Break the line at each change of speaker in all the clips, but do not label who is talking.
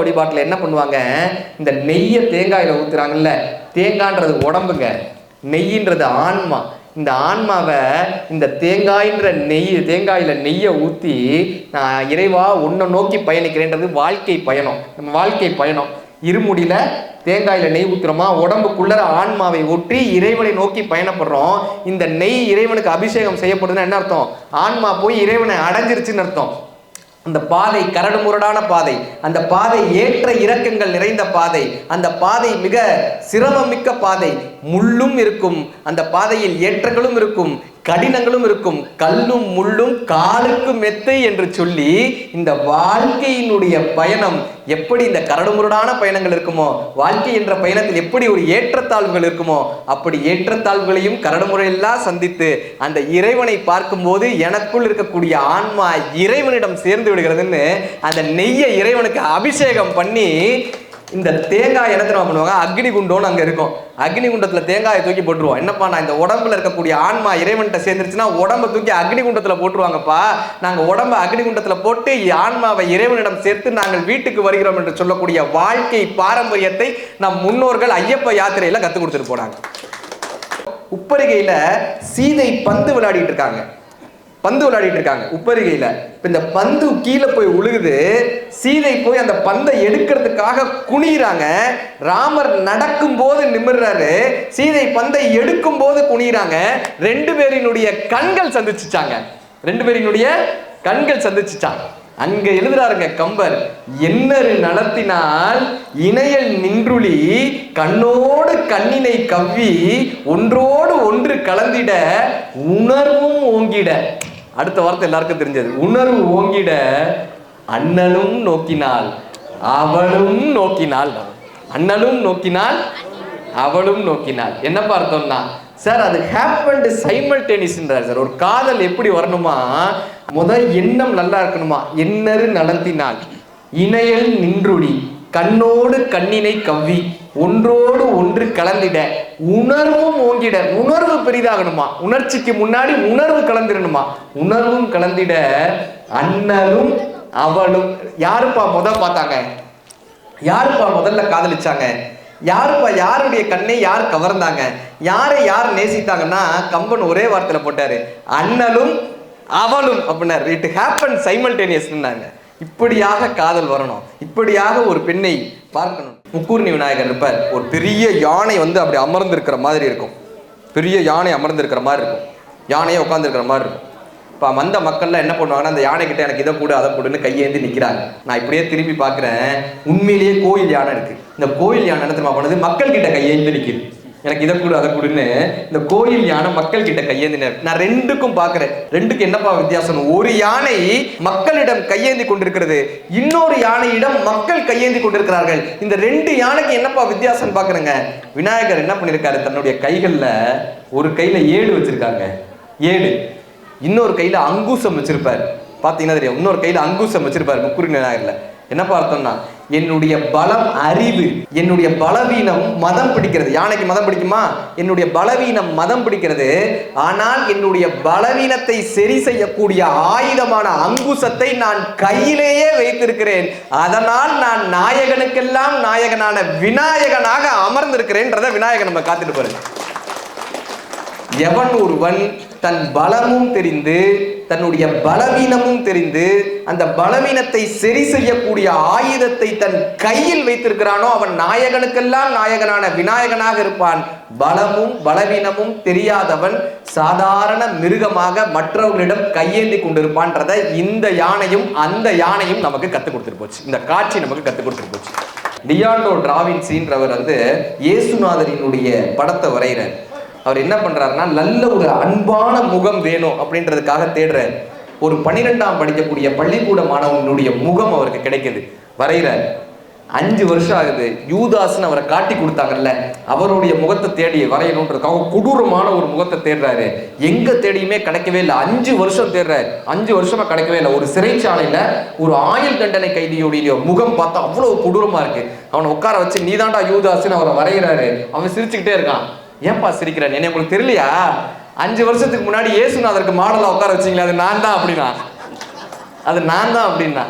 வழிபாட்டில் என்ன பண்ணுவாங்க? இந்த நெய்யை தேங்காயில் ஊத்துறாங்கல்ல தேங்கான்றது உடம்புங்க நெய்யின்றது ஆன்மா. இந்த ஆன்மாவை இந்த தேங்காய்ன்ற நெய் தேங்காயில் நெய்யை ஊற்றி நான் இறைவா உன்னை நோக்கி பயணிக்கிறேன்றது வாழ்க்கை பயணம். நம்ம வாழ்க்கை பயணம். இருமுடியில தேங்காயில் நெய் ஊற்றுறோமா உடம்புக்குள்ள ஆன்மாவை ஒற்றி இறைவனை நோக்கி பயணப்படுறோம். இந்த நெய் இறைவனுக்கு அபிஷேகம் செய்யப்படுதுன்னா என்ன அர்த்தம்? ஆன்மா போய் இறைவனை அடைஞ்சிருச்சுன்னு அர்த்தம். அந்த பாதை கரடு முரடான பாதை அந்த பாதை ஏற்ற இறக்கங்கள் நிறைந்த பாதை அந்த பாதை மிக சிரமமிக்க பாதை முள்ளும் இருக்கும் அந்த பாதையில் ஏற்றங்களும் இருக்கும் கடினங்களும் இருக்கும். கல்லும் முள்ளும் காலுக்கு மெத்தை என்று சொல்லி இந்த வாழ்க்கையினுடைய பயணம் எப்படி இந்த கரடுமுரடான பயணங்கள் இருக்குமோ வாழ்க்கை என்ற பயணத்தில் எப்படி ஒரு ஏற்றத்தாழ்வுகள் இருக்குமோ அப்படி ஏற்றத்தாழ்வுகளையும் கரடுமுறையெல்லாம் சந்தித்து அந்த இறைவனை பார்க்கும்போது எனக்குள் இருக்கக்கூடிய ஆன்மா இறைவனிடம் சேர்ந்து விடுகிறதுன்னு அந்த நெய்யை இறைவனுக்கு அபிஷேகம் பண்ணி இந்த தேங்காய் என்ன தெரியுமா பண்ணுவாங்க? அக்னி குண்டோன்னு அங்கே இருக்கும். அக்னி குண்டத்தில் தேங்காயை தூக்கி போட்டுருவோம். என்னப்பா நான் இந்த உடம்புல இருக்கக்கூடிய ஆன்மா இறைவன்கிட்ட சேர்ந்துருச்சுன்னா உடம்பை தூக்கி அக்னி குண்டத்தில் போட்டுருவாங்கப்பா. நாங்கள் உடம்பை அக்னி குண்டத்தில் போட்டு ஆன்மாவை இறைவனிடம் சேர்த்து நாங்கள் வீட்டுக்கு வருகிறோம் என்று சொல்லக்கூடிய வாழ்க்கை பாரம்பரியத்தை நம் முன்னோர்கள் ஐயப்ப யாத்திரையில் கற்றுக் கொடுத்துட்டு போனாங்க. உப்பரிகையில் சீதை பந்து விளையாடிட்டு இருக்காங்க. பந்து விளையாடிட்டு இருக்காங்க உப்பருகையில். இப்போ இந்த பந்து கீழே போய் உழுகுது சீதை போய் அந்த பந்தை எடுக்கிறதுக்காக குனிகிறாங்க ராமர் நடக்கும் போது நிமிர்றாரு சீதை பந்தை எடுக்கும் போது குனிகிறாங்க ரெண்டு பேரினுடைய கண்கள் சந்திச்சுச்சாங்க. ரெண்டு பேரினுடைய கண்கள் சந்திச்சுச்சாங்க. அங்க எழுதுறாருங்க கம்பர். என்னரு நலத்தினால் இணையல் நின்றுளி கண்ணோடு கண்ணினை கவ்வி ஒன்றோடு ஒன்று கலந்திட உணர்வும் ஓங்கிட. அடுத்த வார்த்தை எல்லாருக்கும் தெரிஞ்சது. உணர்வு ஓங்கிட அண்ணனும் நோக்கினாள் அவளும் நோக்கினாள் அண்ணனும் நோக்கினாள் அவளும் நோக்கினாள் என்ன பார்த்தோம்னா சார் அது ஹேப்பன்டு சைமல்டேனியஸ்ன்றார் சார். ஒரு காதல் எப்படி வரணுமா முத எண்ணம் நல்லா இருக்கணுமா? என்னரு நலத்தினால் இணையல் நின்றுடி. கண்ணோடு கண்ணினை கவ்வி. ஒன்றோடு ஒன்று கலந்திட. உணர்வும் ஓங்கிட. உணர்வு பெரிதாகணுமா? உணர்ச்சிக்கு முன்னாடி உணர்வு கலந்துடணுமா? உணர்வும் கலந்திட அண்ணனும் அவளும் யாருப்பா முத பார்த்தாங்க? யாருப்பா முதல்ல காதலிச்சாங்க? யாருப்பா யாருடைய கண்ணை யார் கவர்ந்தாங்க? யாரை யார் நேசித்தாங்கன்னா கம்பன் ஒரே வார்த்தையில போட்டாரு. அண்ணலும் அவளும் அப்படின்னாரு. இட் ஹேப்பன் சைமல்டேனியஸ்னாங்க இப்படியாக காதல் வரணும். இப்படியாக ஒரு பெண்ணை பார்க்கணும். முக்கூர்ணி விநாயகர் இருப்பார். ஒரு பெரிய யானை வந்து அப்படி அமர்ந்திருக்கிற மாதிரி இருக்கும். பெரிய யானை அமர்ந்திருக்கிற மாதிரி இருக்கும். யானையே உட்காந்துருக்கிற மாதிரி இருக்கும். இப்போ வந்த மக்கள்லாம் என்ன பண்ணுவாங்கன்னா அந்த யானை கிட்ட எனக்கு இதை கூட அதை கூடன்னு கையேந்தி நிற்கிறாங்க நான் இப்படியே திரும்பி பார்க்குறேன். உண்மையிலேயே கோயில் யானை இருக்குது இந்த கோயில் யானை என்ன தெரியுமா பண்ணுது? மக்கள் கிட்ட கையேந்தி நிற்கிது எனக்கு இதை கொடு அதை கொடுன்னு இந்த கோயில் யானை மக்கள் கிட்ட கையேந்தி நான் ரெண்டுக்கும் பார்க்குறேன். ரெண்டுக்கு என்னப்பா வித்தியாசம் ஒரு யானை மக்களிடம் கையேந்தி கொண்டிருக்கிறது இன்னொரு யானையிடம் மக்கள் கையேந்தி கொண்டிருக்கிறார்கள். இந்த ரெண்டு யானைக்கு என்னப்பா வித்தியாசம் பார்க்குறேங்க? விநாயகர் என்ன பண்ணியிருக்காரு தன்னுடைய கைகளில் ஒரு கையில் ஏடு வச்சிருக்காங்க. ஏடு. இன்னொரு கையில அங்கூசம் வச்சிருப்பார். பார்த்தீங்கன்னா தெரியும். இன்னொரு கையில அங்கூசம் வச்சிருப்பார் முக்குரி விநாயகர்ல. என்னப்பா அர்த்தம்னா என்னுடைய பலம் அறிவு என்னுடைய பலவீனம் மதம் பிடிக்கிறது. யானைக்கு மதம் பிடிக்குமா? என்னுடைய பலவீனம் மதம் பிடிக்கிறது. ஆனால் என்னுடைய பலவீனத்தை சரி செய்யக்கூடிய ஆயுதமான அங்குசத்தை நான் கையிலேயே வைத்திருக்கிறேன். அதனால் நான் நாயகனுக்கெல்லாம் நாயகனான விநாயகனாக அமர்ந்திருக்கிறேன்றத விநாயகன் நம்ம காத்துட்டு பாருங்க எவன் ஒருவன் தன் பலமும் தெரிந்து தன்னுடைய பலவீனமும் தெரிந்து அந்த பலவீனத்தை சரி செய்யக்கூடிய ஆயுதத்தை தன் கையில் வைத்திருக்கிறானோ அவன் நாயகனுக்கெல்லாம் நாயகனான விநாயகனாக இருப்பான். பலமும் பலவீனமும் தெரியாதவன் சாதாரண மிருகமாக மற்றவர்களிடம் கையேந்தி கொண்டிருப்பான்றத இந்த யானையும் அந்த யானையும் நமக்கு கற்றுக் கொடுத்துட்டு போச்சு. இந்த காட்சி நமக்கு கற்றுக் கொடுத்துட்டு போச்சு. டியாண்டோ டிராவின்சின்றவர் வந்து இயேசுநாதரினுடைய படத்தை வரைகிறார். அவர் என்ன பண்றாருன்னா நல்ல ஒரு அன்பான முகம் வேணும் அப்படின்றதுக்காக தேடுறாரு ஒரு பன்னிரெண்டாம் படிக்கக்கூடிய பள்ளிக்கூட மாணவனுடைய முகம் அவருக்கு கிடைக்குது. வரைகிறார் அஞ்சு வருஷம் ஆகுது. யூதாஸ்னு அவரை காட்டி கொடுத்தாங்கல்ல அவருடைய முகத்தை தேடி வரையணுன்றதுக்காக கொடூரமான ஒரு முகத்தை தேடுறாரு. எங்க தேடியுமே கிடைக்கவே இல்லை. அஞ்சு வருஷம் தேடுறாரு. அஞ்சு வருஷமா கிடைக்கவே இல்லை. ஒரு சிறைச்சாலையில ஒரு ஆயுள் தண்டனை கைதியுடைய முகம் பார்த்தா அவ்வளவு கொடூரமா இருக்கு. அவனை உட்கார வச்சு நீதாண்டா யூதாஸ்னு அவரை வரைகிறாரு அவன் சிரிச்சுக்கிட்டே இருக்கான். ஏன்பா சிரிக்கிறேன்? என்ன உங்களுக்கு தெரியலையா? அஞ்சு வருஷத்துக்கு முன்னாடி ஏசுநாதருக்கு மாடலாக உட்கார வச்சீங்களா அது நான் தான் அப்படின்னா. அது நான் தான் அப்படின்னா.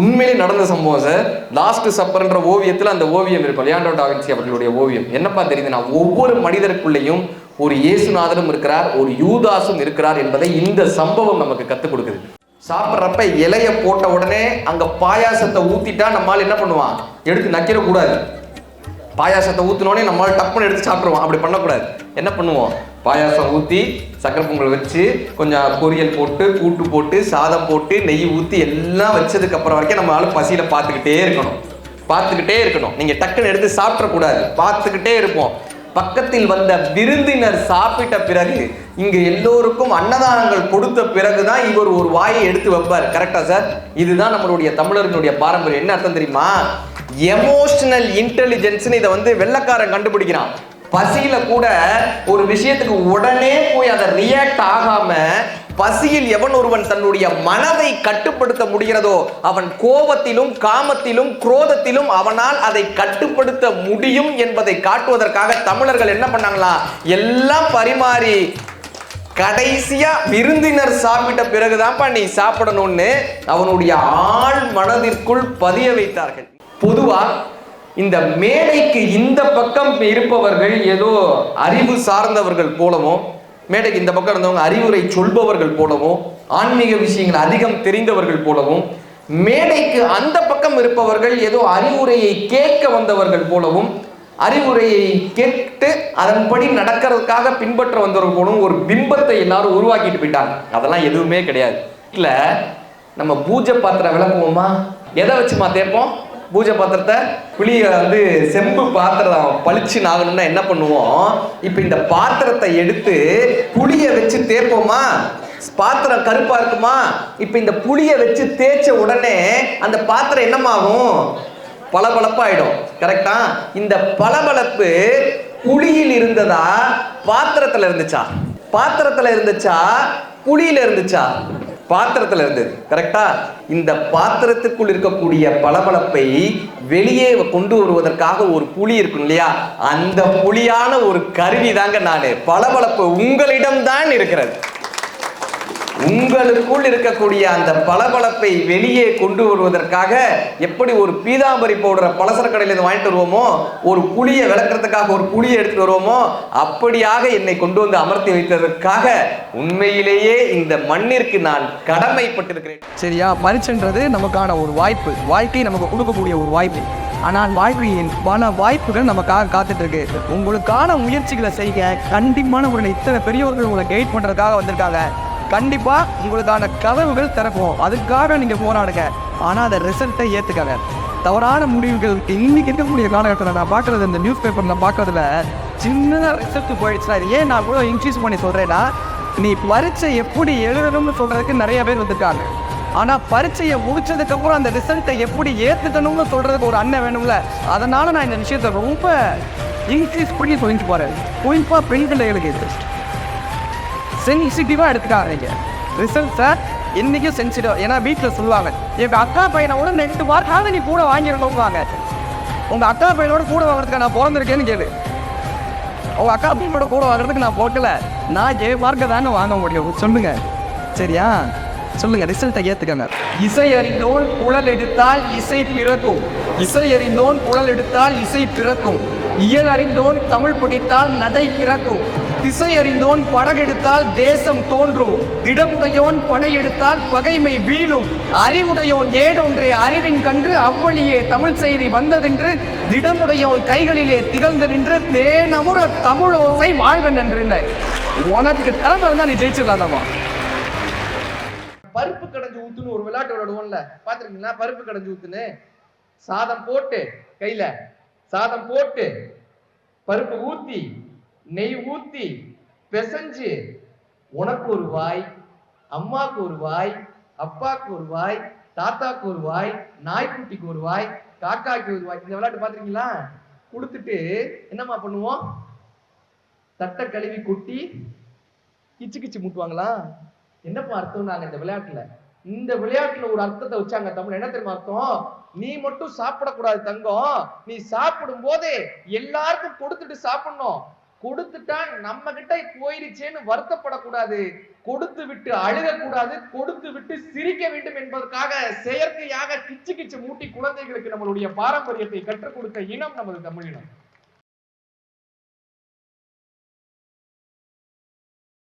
உண்மையிலே நடந்த சம்பவம் சார் லாஸ்ட் சப்பர்ன்ற ஓவியத்தில் அந்த ஓவியம் இருக்கும். லியாண்டோ டாவின்சி அவர்களுடைய ஓவியம். என்னப்பா தெரியுதுன்னா ஒவ்வொரு மனிதருக்குள்ளேயும் ஒரு இயேசுநாதனும் இருக்கிறார் ஒரு யூதாசும் இருக்கிறார் என்பதை இந்த சம்பவம் நமக்கு கத்துக் கொடுக்குது. சாப்பிட்றப்ப இலைய போட்ட உடனே அங்க பாயாசத்தை ஊத்திட்டா நம்மால் என்ன பண்ணுவான்? எடுத்து நக்கிடக்கூடாது பாயாசத்தை ஊற்றினோடனே நம்மளால் டப்புன்னு எடுத்து சாப்பிடுவோம் அப்படி பண்ணக்கூடாது. என்ன பண்ணுவோம்? பாயாசம் ஊற்றி சக்கரை பொங்கல் வச்சு கொஞ்சம் பொரியல் போட்டு கூட்டு போட்டு சாதம் போட்டு நெய் ஊற்றி எல்லாம் வச்சதுக்கப்புறம் வரைக்கும் நம்ம பசியில் பார்த்துக்கிட்டே இருக்கணும். பார்த்துக்கிட்டே இருக்கணும். நீங்கள் டக்குன்னு எடுத்து சாப்பிடக்கூடாது பார்த்துக்கிட்டே இருப்போம். பக்கத்தில் வந்த விருந்தினர் சாப்பிட்ட பிறகு இங்க எல்லோருக்கும் அன்னதானங்கள் கொடுத்த பிறகுதான் இவர் ஒரு வாயை எடுத்து வைப்பார். கரெக்டா சார் இதுதான் நம்மளுடைய தமிழர்களுடைய பாரம்பரியம். என்ன அர்த்தம் தெரியுமா? எமோஷனல் இன்டெலிஜென்ஸ்னு இதை வந்து வெள்ளக்காரன் கண்டுபிடிக்கிறான். பசியில கூட ஒரு விஷயத்துக்கு உடனே போய் அதை ரியாக்ட் ஆகாம பசியில் எவன் ஒருவன் தன்னுடைய மனதை கட்டுப்படுத்த முடிகிறதோ அவன் கோபத்திலும் காமத்திலும் குரோதத்திலும் அவனால் அதை கட்டுப்படுத்த முடியும் என்பதை காட்டுவதற்காக தமிழர்கள் என்ன பண்ணாங்களா? எல்லாம் பரிமாறி கடைசியா விருந்தினர் சாப்பிட்ட பிறகுதான்ப்பா நீ சாப்பிடணும்னு அவனுடைய ஆழ் மனதிற்குள் பதிய வைத்தார்கள். பொதுவா இந்த மேடைக்கு இந்த பக்கம் இருப்பவர்கள் ஏதோ அறிவு சார்ந்தவர்கள் போலவும் மேடைக்கு இந்த பக்கம் இருந்தவங்க அறிவுரை சொல்பவர்கள் போலவும் ஆன்மீக விஷயங்கள் அதிகம் தெரிந்தவர்கள் போலவும் மேடைக்கு அந்த பக்கம் இருப்பவர்கள் ஏதோ அறிவுரையை கேட்க வந்தவர்கள் போலவும் அறிவுரையை கேட்டு அதன்படி நடக்கிறதுக்காக பின்பற்ற வந்தவர்கள் போலவும் ஒரு பிம்பத்தை எல்லாரும் உருவாக்கிட்டு போயிட்டாங்க. அதெல்லாம் எதுவுமே கிடையாது. இல்ல நம்ம பூஜை பாத்திரம் விளக்குவோமா? எதை வச்சுமா தேய்ப்போம்? பூஜை பாத்திரத்தை புளியை வந்து செம்பு பாத்திரம் பளிச்சு நாகணும்னா என்ன பண்ணுவோம்? இப்போ இந்த பாத்திரத்தை எடுத்து புளியை வச்சு தேய்ப்போமா? பாத்திரம் கருப்பா இருக்குமா? இப்போ இந்த புளியை வச்சு தேய்ச்ச உடனே அந்த பாத்திரம் என்னமாகும்? பளபளப்பாயிடும். கரெக்டா இந்த பளபளப்பு புளியில் இருந்ததா? பாத்திரத்துல இருந்துச்சா? பாத்திரத்துல இருந்துச்சா? புளியில இருந்துச்சா? பாத்திரத்துல இருந்தது. கரெக்டா இந்த பாத்திரத்துக்குள் இருக்கக்கூடிய பளபளப்பை வெளியே கொண்டு வருவதற்காக ஒரு புலி இருக்கும் இல்லையா? அந்த புலியான ஒரு கருவி தாங்க நானு. பளபளப்பு உங்களிடம் தான் இருக்கிறது. உங்களுக்குள் இருக்கக்கூடிய அந்த பளபளப்பை வெளியே கொண்டு வருவதற்காக எப்படி ஒரு பீதாம்பரி பவுடரை பலசர கடையிலேருந்து வாங்கிட்டு வருவோமோ ஒரு புளியை விளக்குறதுக்காக ஒரு புளியை எடுத்துட்டு வருவோமோ அப்படியாக என்னை கொண்டு வந்து அமர்த்தி வைத்ததற்காக உண்மையிலேயே இந்த மண்ணிற்கு நான் கடமைப்பட்டிருக்கிறேன்.
சரியா? பரீட்சைன்றது நமக்கான ஒரு வாய்ப்பு. வாழ்க்கை நமக்கு கொடுக்கக்கூடிய ஒரு வாய்ப்பு. ஆனால் வாழ்க்கையின் பல வாய்ப்புகள் நமக்காக காத்துட்டு இருக்கு உங்களுக்கான முயற்சிகளை செய்ய கண்டிப்பான ஒரு இத்தனை பெரியவர்கள் உங்களை கைட் பண்ணுறதுக்காக வந்திருக்காங்க. கண்டிப்பாக உங்களுக்கான கதவுகள் திறக்கும் அதுக்காக நீங்கள் போராடுங்க. ஆனால் அந்த ரிசல்ட்டை ஏற்றுக்கங்க தவறான முடிவுகள் இன்னைக்கு இருக்கக்கூடிய காலகட்டத்தில் நான் பார்க்குறது இந்த நியூஸ் பேப்பரில் பார்க்கறதுல சின்னதாக ரிசல்ட் போயிடுச்சுன்னா இது ஏன் நான் கூட இன்க்ரீஸ் பண்ணி சொல்கிறேன்னா நீ பரீட்சை எப்படி எழுதணும்னு சொல்கிறதுக்கு நிறைய பேர் வந்திருக்காங்க. ஆனால் பரீட்சையை முடிச்சதுக்கப்புறம் அந்த ரிசல்ட்டை எப்படி ஏற்றுக்கணும்னு சொல்கிறதுக்கு ஒரு அண்ணன் வேணும்ல அதனால் நான் இந்த விஷயத்தை ரொம்ப இன்க்ரீஸ் பண்ணி சொல்லிட்டு போகிறேன் குறிப்பாக பெண் பிள்ளைகளுக்கு இது சென்சிட்டிவாக எடுத்துக்காதீங்க. ரிசல்ட்ஸை என்றைக்கும் சென்சிட்டிவ் ஏன்னா வீட்டில் சொல்லுவாங்க எங்கள் அக்கா பையனோட ரெண்டு மார்க்காவது நீ கூட வாங்கிடணும்வாங்க உங்கள் அக்கா பையனோட கூட வாங்குறதுக்கு நான் பிறந்திருக்கேன்னு கேளு. உங்கள் அக்கா பையனோட கூட வாங்குறதுக்கு நான் போக்கல. நான் ஏ மார்க்கை தானே வாங்க முடியும். சொல்லுங்கள் சரியா? சொல்லுங்க ரிசல்ட்டை ஏற்றுக்கங்க இசை அறிந்தோன் குழல் எடுத்தால் இசை பிறக்கும். இசை அறிந்தோன் குழல் எடுத்தால் இசை பிறக்கும். இயல் அறிந்தோன் தமிழ் பிடித்தால் நதை பிறக்கும். திசை அறிந்தோன் படகெடுத்தால் தேசம் தோன்றும். திடமுடையோன் படை எடுத்தால் பகைமை வீழும். அறிவுடையோன் ஏடொன்றே அறிவின் கன்று அவ்வழியே தமிழ் செய்தி வந்ததென்று திடமுடையோன் கைகளிலே திகழ்ந்து நின்று தேனமுற தமிழோசை வாழ்வன் என்று உனக்கு திறமை இருந்தா நீ ஜெயிச்சிடலாமா
பருப்பு கடைஞ்சு ஊத்துன்னு ஒரு விளையாட்டு விளையாடுவோம்ல பாத்துருக்கீங்களா பருப்பு கடைஞ்சு ஊத்துன்னு. சாதம் போட்டு கையில சாதம் போட்டு பருப்பு ஊத்தி நெய் ஊத்தி பிசைஞ்சு உனக்கு ஒரு வாய் அம்மாக்கு ஒரு வாய் அப்பாக்கு ஒரு வாய் தாத்தாக்கு ஒரு வாய் நாய்க்குட்டிக்கு ஒரு வாய் காக்காக்கு ஒரு வாய். இந்த விளையாட்டு பாத்துருக்கீங்களா கொடுத்துட்டு என்னம்மா பண்ணுவோம்? தட்டை கழுவி கொட்டி கிச்சு கிச்சு முட்டுவாங்களா? என்னப்பா அர்த்தம் நாங்க இந்த விளையாட்டுல? இந்த விளையாட்டுல ஒரு அர்த்தத்தை வச்சாங்க தமிழ். என்ன தெரியுமா அர்த்தம்? நீ மட்டும் சாப்பிடக்கூடாது தங்கம். நீ சாப்பிடும் போதே எல்லாருக்கும் கொடுத்துட்டு சாப்பிடணும். கொடுத்துட்டா நம்ம கிட்ட போயிருச்சேன்னு வருத்தப்படக்கூடாது. கொடுத்து விட்டு அழுகக்கூடாது. கொடுத்து விட்டு சிரிக்க வேண்டும் என்பதற்காக செயற்கையாக கிச்சு கிச்சு மூட்டி குழந்தைகளுக்கு நம்மளுடைய பாரம்பரியத்தை கற்றுக் கொடுத்த இனம் நமது தமிழினம்.